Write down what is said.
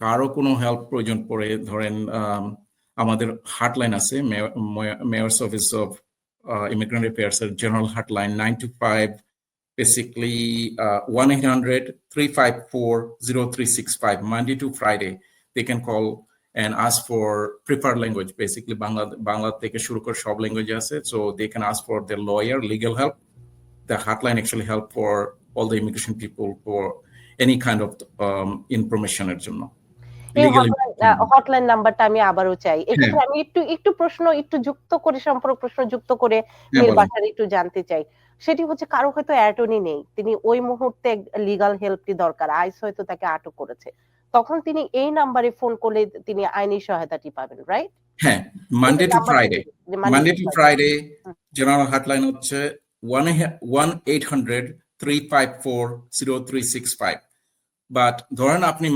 কারো কোনো হেল্প প্রয়োজন পড়ে ধরেন আম, আমাদের হাটলাইন আছে mayor's office of immigrant affairs এর general hotline nine two five basically uh, 1-800-354-0365 monday to friday they can call and ask for preferred language basically bangla bangla থেকে শুরু করে সব ল্যাঙ্গুয়েজ আছে so they can ask for their lawyer legal help the hotline actually help for all the immigration people for of um, information এর জন্য। Hotline নাম্বারটা আমি আবারও চাই। এক্ষেত্রে আমি একটু একটু প্রশ্ন একটু যুক্ত করে সম্পর্ক প্রশ্ন যুক্ত করে হ্যাঁ, একটু জানতে চাই। সেটি হচ্ছে কারও হয়তো অ্যাটর্নি নেই। তিনি ওই মুহূর্তে লিগাল হেল্পটি দরকার। আইস হয়তো তাকে আটক করেছে। তখন তিনি এই নাম্বারে ফোন করলে তিনি আইনি সহায়তাটি পাবেন রাইট হ্যাঁ Monday to Friday Monday to Friday general hotline হচ্ছে one one eight hundred three five four zero three six five but ধরেন আপনি